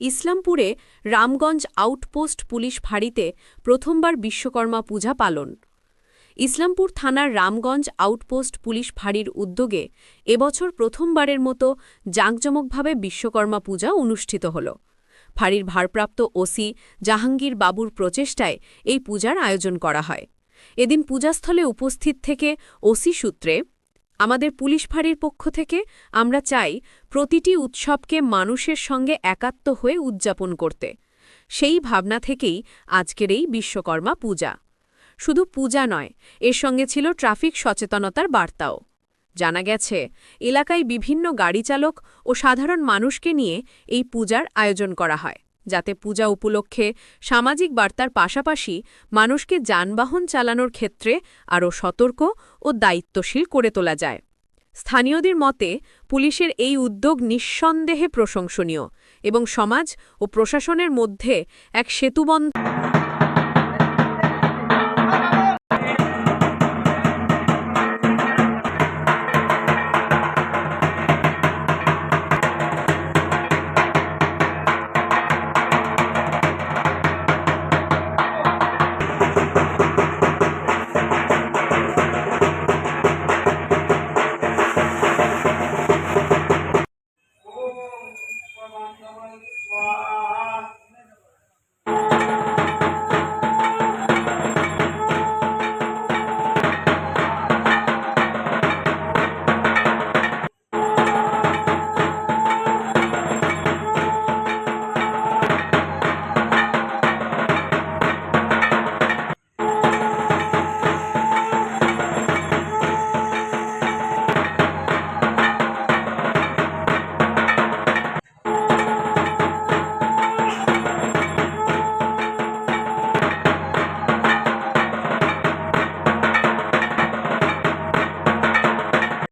ইসলামপুরে Ramganj outpost police ফাঁড়িতে প্রথমবার বিশ্বকর্মা পূজা পালন। ইসলামপুর থানার রামগঞ্জ আউটপোস্ট পুলিশ ফাঁড়ির উদ্যোগে এবছর প্রথমবারের মতো জাঁকজমকভাবে বিশ্বকর্মা পূজা অনুষ্ঠিত হল। ফাঁড়ির ভারপ্রাপ্ত ওসি জাহাঙ্গীর বাবুর প্রচেষ্টায় এই পূজার আয়োজন করা হয়। এদিন পূজাস্থলে উপস্থিত থেকে ওসি সূত্রে আমাদের পুলিশ ফাঁড়ির পক্ষ থেকে আমরা চাই প্রতিটি উৎসবকে মানুষের সঙ্গে একাত্ম হয়ে উদযাপন করতে। সেই ভাবনা থেকেই আজকের এই বিশ্বকর্মা পূজা। শুধু পূজা নয়, এর সঙ্গে ছিল ট্রাফিক সচেতনতার বার্তাও। জানা গেছে, এলাকায় বিভিন্ন গাড়ি চালক ও সাধারণ মানুষকে নিয়ে এই পূজার আয়োজন করা হয়। যাতে পূজা উপলক্ষে সামাজিক বার্তার পাশাপাশি মানুষকে যানবাহন চালানোর ক্ষেত্রে আরও সতর্ক ও দায়িত্বশীল করে তোলা যায়। স্থানীয়দের মতে, পুলিশের এই উদ্যোগ নিঃসন্দেহে প্রশংসনীয় এবং সমাজ ও প্রশাসনের মধ্যে এক সেতুবন্ধ